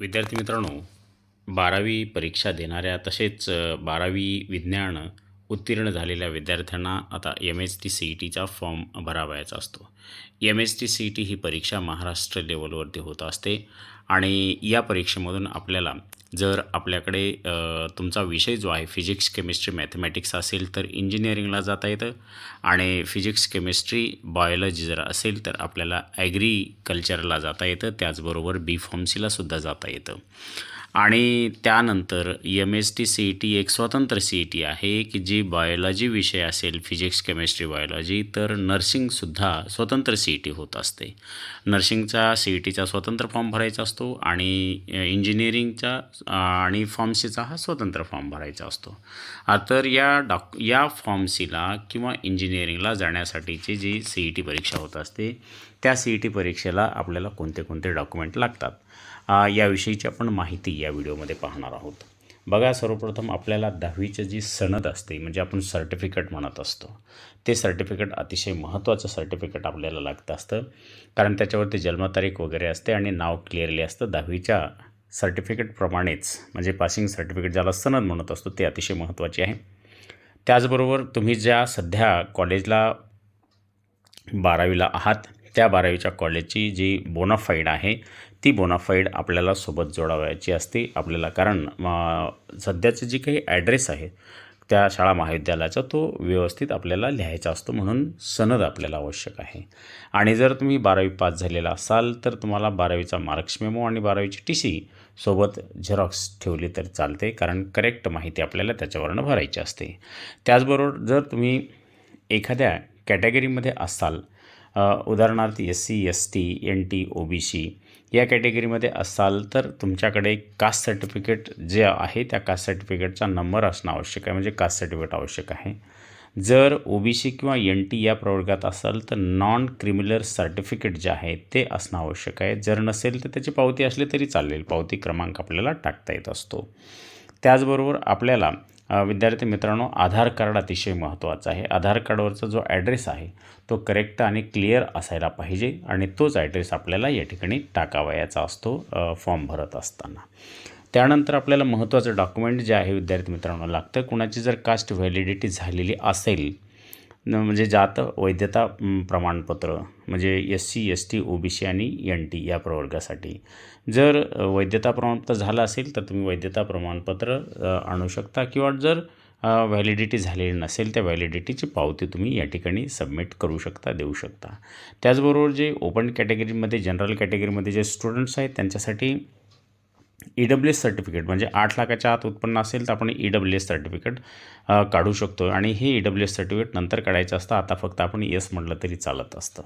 विद्यार्थी मित्रांनो बारावी परीक्षा देणाऱ्या तसेच बारावी विज्ञान उत्तीर्ण झालेल्या विद्यार्थ्यांना आता M H T C E टीचा फॉर्म भरावयाचा असतो. M S T C E T ही परीक्षा महाराष्ट्र लेवलवरती होत असते आणि या परीक्षेमधून आपल्याला जर आपल्याकडे तुमचा विषय जो आहे फिजिक्स केमिस्ट्री मॅथमॅटिक्स असेल तर इंजिनिअरिंगला जाता येतं आणि फिजिक्स केमिस्ट्री बायोलॉजी जर असेल तर आपल्याला ॲग्रिकल्चरला जाता येतं. त्याचबरोबर बी फॉर्मसीलासुद्धा जाता येतं. आणि त्यानंतर M S T C E T एक स्वतंत्र सी ई टी आहे की जी बायोलॉजी विषय असेल फिजिक्स केमिस्ट्री बायोलॉजी तर नर्सिंगसुद्धा स्वतंत्र सी ई टी होत असते. नर्सिंगचा सी ई टीचा स्वतंत्र फॉर्म भरायचा असतो आणि इंजिनिअरिंगचा आणि फॉर्मसीचा हा स्वतंत्र फॉर्म भरायचा असतो. तर या डॉक या फॉर्मसीला किंवा इंजिनिअरिंगला जाण्यासाठीची जी सी ई टी परीक्षा होत असते त्या सी ई टी परीक्षेला आपल्याला कोणते कोणते डॉक्युमेंट लागतात? याविषयीची आपण माहिती या व्हिडिओमध्ये पाहणार आहोत. बघा सर्वप्रथम आपल्याला दहावीचं जी सनद असते म्हणजे आपण सर्टिफिकेट म्हणत असतो ते सर्टिफिकेट अतिशय महत्त्वाचं सर्टिफिकेट आपल्याला लागतं असतं. कारण त्याच्यावरती जन्मतारीख वगैरे असते आणि नाव क्लिअरली असतं. दहावीच्या सर्टिफिकेटप्रमाणेच म्हणजे पासिंग सर्टिफिकेट ज्याला सनद म्हणत असतो ते अतिशय महत्त्वाचे आहे. त्याचबरोबर तुम्ही ज्या सध्या कॉलेजला बारावीला आहात त्या बारावीच्या कॉलेजची जी बोनाफाईड आहे ती बोनाफाईड आपल्याला सोबत जोडावयाची असते आपल्याला कारण सध्याचं जे काही ॲड्रेस आहे त्या शाळा महाविद्यालयाचा तो व्यवस्थित आपल्याला लिहायचा असतो म्हणून सनद आपल्याला आवश्यक आहे. आणि जर तुम्ही बारावी पास झालेला असाल तर तुम्हाला बारावीचा मार्क्स मेमो आणि बारावीची टी सी सोबत झेरॉक्स ठेवली तर चालते कारण करेक्ट माहिती आपल्याला त्याच्यावरनं भरायची असते. त्याचबरोबर जर तुम्ही एखाद्या कॅटेगरीमध्ये असाल उदाहरणार्थ S C S T N T O B C या कॅटेगरीमध्ये असाल तर तुमच्याकडे कास्ट सर्टिफिकेट जे आहे त्या कास्ट सर्टिफिकेटचा नंबर असणं आवश्यक आहे म्हणजे कास्ट सर्टिफिकेट आवश्यक आहे. जर ओ बी सी किंवा एन टी या प्रवर्गात असाल तर नॉन क्रिमिनल सर्टिफिकेट जे आहे ते असणं आवश्यक आहे. जर नसेल तर त्याची पावती असली तरी चालेल पावती क्रमांक आपल्याला टाकता येत असतो. त्याचबरोबर आपल्याला विद्यार्थी मित्रांनो आधार कार्ड अतिशय महत्त्वाचं आहे. आधार कार्डवरचा जो ॲड्रेस आहे तो करेक्ट आणि क्लिअर असायला पाहिजे आणि तोच ॲड्रेस आपल्याला या ठिकाणी टाकावयाचा असतो फॉर्म भरत असताना. त्यानंतर आपल्याला महत्त्वाचं डॉक्युमेंट जे आहे विद्यार्थी मित्रांनो लागतं. कुणाची जर कास्ट व्हॅलिडिटी झालेली असेल म्हणजे जात वैधता प्रमाणपत्र म्हणजे S C S T O B C आणि एन टी या प्रवर्गासाठी. जर वैधता प्रमाणपत्र झालं असेल तर तुम्ही वैधता प्रमाणपत्र आणू शकता किंवा जर व्हॅलिडिटी झालेली नसेल त्या व्हॅलिडिटीची पावती तुम्ही या ठिकाणी सबमिट करू शकता देऊ शकता. त्याचबरोबर जे ओपन कॅटेगरीमध्ये जनरल कॅटेगरीमध्ये जे स्टुडंट्स आहेत त्यांच्यासाठी ई डब्ल्यू एस सर्टिफिकेट म्हणजे आठ लाखाच्या आत उत्पन्न असेल तर आपण ई डब्ल्यू एस सर्टिफिकेट काढू शकतो. आणि हे ई डब्ल्यू एस सर्टिफिकेट नंतर काढायचं असतं. आता फक्त आपण येस म्हटलं तरी चालत असतं.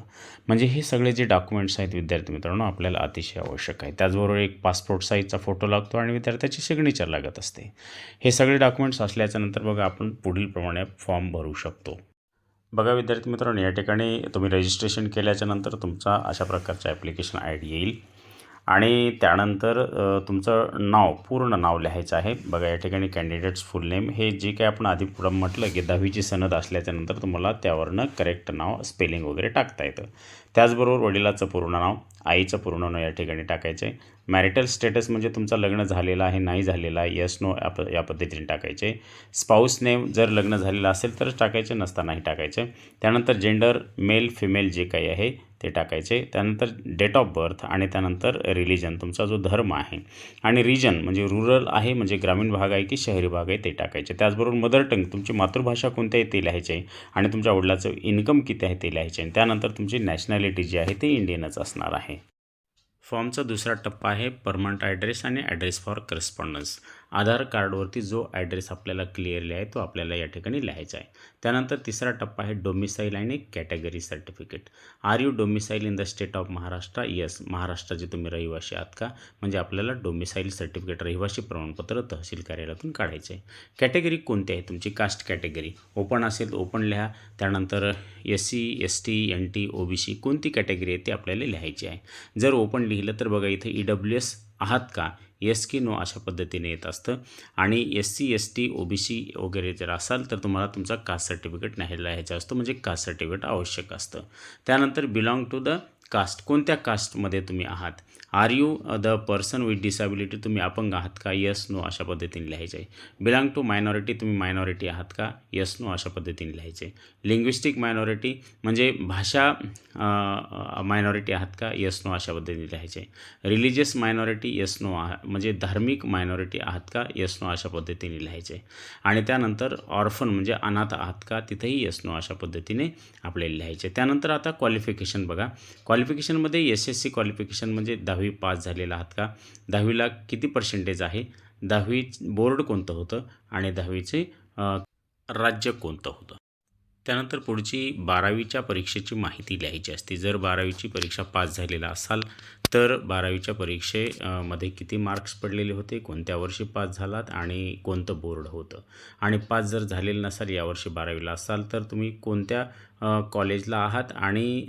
म्हणजे हे सगळे जे डॉक्युमेंट्स आहेत विद्यार्थी मित्रांनो आपल्याला अतिशय आवश्यक आहे. त्याचबरोबर एक पासपोर्ट साईजचा फोटो लागतो आणि विद्यार्थ्याची सिग्नेचर लागत असते. हे सगळे डॉक्युमेंट्स असल्याच्यानंतर बघा आपण पुढील प्रमाणे फॉर्म भरू शकतो. बघा विद्यार्थी मित्रांनो या ठिकाणी तुम्ही रजिस्ट्रेशन केल्याच्यानंतर तुमचा अशा प्रकारचा ॲप्लिकेशन आय डी येईल. आणि त्यानंतर तुमचं नाव पूर्ण नाव लिहायचं आहे. बघा या ठिकाणी कॅन्डिडेट्स फुल नेम हे जे काय आपण आधी पुढं म्हटलं की दहावीची सनद असल्याच्यानंतर तुम्हाला त्यावरनं करेक्ट नाव स्पेलिंग वगैरे टाकता येतं. त्याचबरोबर वडिलाचं पूर्ण नाव आईचं पूर्ण नाव या ठिकाणी टाकायचं आहे मॅरिटल स्टेटस म्हणजे तुमचं लग्न झालेलं आहे नाही झालेलं आहे यस नो या प या पद्धतीने टाकायचे स्पाऊस नेम जर लग्न झालेलं असेल तरच टाकायचे नसता नाही टाकायचे त्यानंतर जेंडर मेल फिमेल जे काही आहे ते टाकायचे त्यानंतर डेट ऑफ बर्थ आणि त्यानंतर रिलिजन तुमचा जो धर्म आहे. आणि रिजन म्हणजे रुरल आहे म्हणजे ग्रामीण भाग आहे की शहरी भाग आहे ते टाकायचे त्याचबरोबर मदर टंग तुमची मातृभाषा कोणती आहे ते लिहायचे आणि तुमच्या वडिलाचं इन्कम किती आहे ते लिहायचे आणि त्यानंतर तुमची नॅशनॅलिटी जी आहे ते इंडियनच असणार आहे. फॉर्मचा दुसरा टप्पा आहे परमनंट ॲड्रेस आणि ॲड्रेस फॉर करस्पॉन्डन्स. आधार कार्डवरती जो ॲड्रेस आपल्याला क्लिअरली आहे तो आपल्याला या ठिकाणी लिहायचा आहे. त्यानंतर तिसरा टप्पा आहे डोमिसाईल आणि category certificate are you domicile in the state of Maharashtra yes महाराष्ट्राचे तुम्ही रहिवासी आहात का? म्हणजे आपल्याला डोमिसाईल सर्टिफिकेट रहिवासी प्रमाणपत्र तहसील कार्यालयातून काढायचे आहे. कॅटेगरी कोणती आहे तुमची? कास्ट कॅटेगरी ओपन असेल ओपन लिहा. त्यानंतर S C S T N T O B C कोणती कॅटेगरी आहे ती आपल्याला लिहायची आहे. जर ओपन लिहिलं तर बघा इथे ई डब्ल्यू एस आहात का? येस की नो अशा पद्धतीने येत असतं. आणि S C S T O B C वगैरे जर असाल तर तुम्हाला तुमचा कास्ट सर्टिफिकेट न्यायला ह्याचा असतो म्हणजे कास्ट सर्टिफिकेट आवश्यक असतं. त्यानंतर बिलॉंग टू द कास्ट कोणत्या कास्टमध्ये तुम्ही आहात? Are you the person with disability तुम्ही अपंग आहात का? यस नो अशा पद्धतीने लिहायचं. आहे बिलॉंग टू मायनॉरिटी तुम्ही मायनॉरिटी आहात का? यस नो अशा पद्धतीने लिहायचे. लिंग्विस्टिक मायनॉरिटी म्हणजे भाषा मायनॉरिटी आहात का? यस नो अशा पद्धतीने लिहायचे. रिलिजियस मायनॉरिटी यस नो आहा म्हणजे धार्मिक मायनॉरिटी आहात का? यस नो अशा पद्धतीने लिहायचे. आणि त्यानंतर ऑर्फन म्हणजे अनाथ आहात का? तिथेही यस नो अशा पद्धतीने आपल्याला लिहायचे. त्यानंतर आता क्वालिफिकेशन बघा. क्वालिफिकेशनमध्ये एस एस सी क्वालिफिकेशन म्हणजे दहावी दहावी पास झालेला आहात का? दहावीला किती पर्सेंटेज आहे? दहावी बोर्ड कोणतं होतं? आणि दहावीचे राज्य कोणतं होतं? त्यानंतर पुढची बारावीच्या परीक्षेची माहिती लिहायची असते. जर बारावीची परीक्षा पास झालेला असाल तर बारावीच्या परीक्षेमध्ये किती मार्क्स पडलेले होते कोणत्या वर्षी पास झालात आणि कोणतं बोर्ड होतं? आणि पास जर झालेलं नसाल यावर्षी बारावीला असाल तर तुम्ही कोणत्या कॉलेजला आहात आणि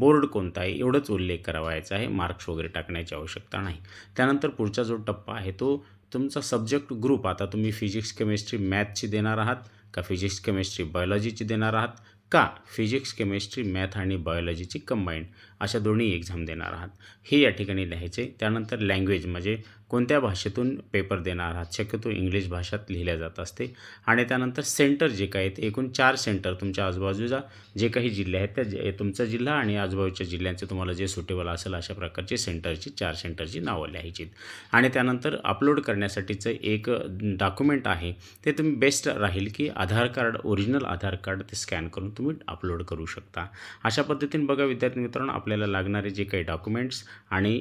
बोर्ड कोणता आहे? एवढंच उल्लेख करावायचा आहे. मार्क्स वगैरे टाकण्याची आवश्यकता नाही. त्यानंतर पुढचा जो टप्पा आहे तो तुमचा सब्जेक्ट ग्रुप आता तुम्ही फिजिक्स केमिस्ट्री मॅथची देणार आहात का फिजिक्स केमिस्ट्री बायोलॉजीची देणार आहात? का फिजिक्स केमिस्ट्री मॅथ आणि बायोलॉजीची कंबाईंड अशा दोन्ही एक्झाम देणार आहात. हे या ठिकाणी लिहायचे. त्यानंतर लँग्वेज म्हणजे कोणत्या भाषेतून पेपर देणार आहात? शक्यतो इंग्लिश भाषात लिहिल्या जात असते. आणि त्यानंतर सेंटर जे काही आहेत एकूण चार सेंटर तुमच्या आजूबाजूचा जे काही जिल्हे आहेत त्या जे तुमचा जिल्हा आणि आजूबाजूच्या जिल्ह्यांचे तुम्हाला जे सुटेबल असेल अशा प्रकारचे सेंटरची चार सेंटरची नावं लिहायची आणि त्यानंतर अपलोड करण्यासाठीचं एक डॉक्युमेंट आहे. ते तुम्ही बेस्ट राहील की Aadhaar card original Aadhaar card ते स्कॅन करून तुम्ही अपलोड करू शकता. अशा पद्धतीने बघा विद्यार्थी मित्रांनो आपल्याला लागणारे जे काही डॉक्युमेंट्स आणि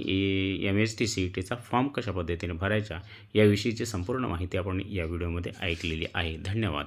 M S T C E टीचा फॉर्म कशा पद्धतीने भरायचा याविषयीची संपूर्ण माहिती आपण या व्हिडिओमध्ये ऐकलेली आहे. धन्यवाद.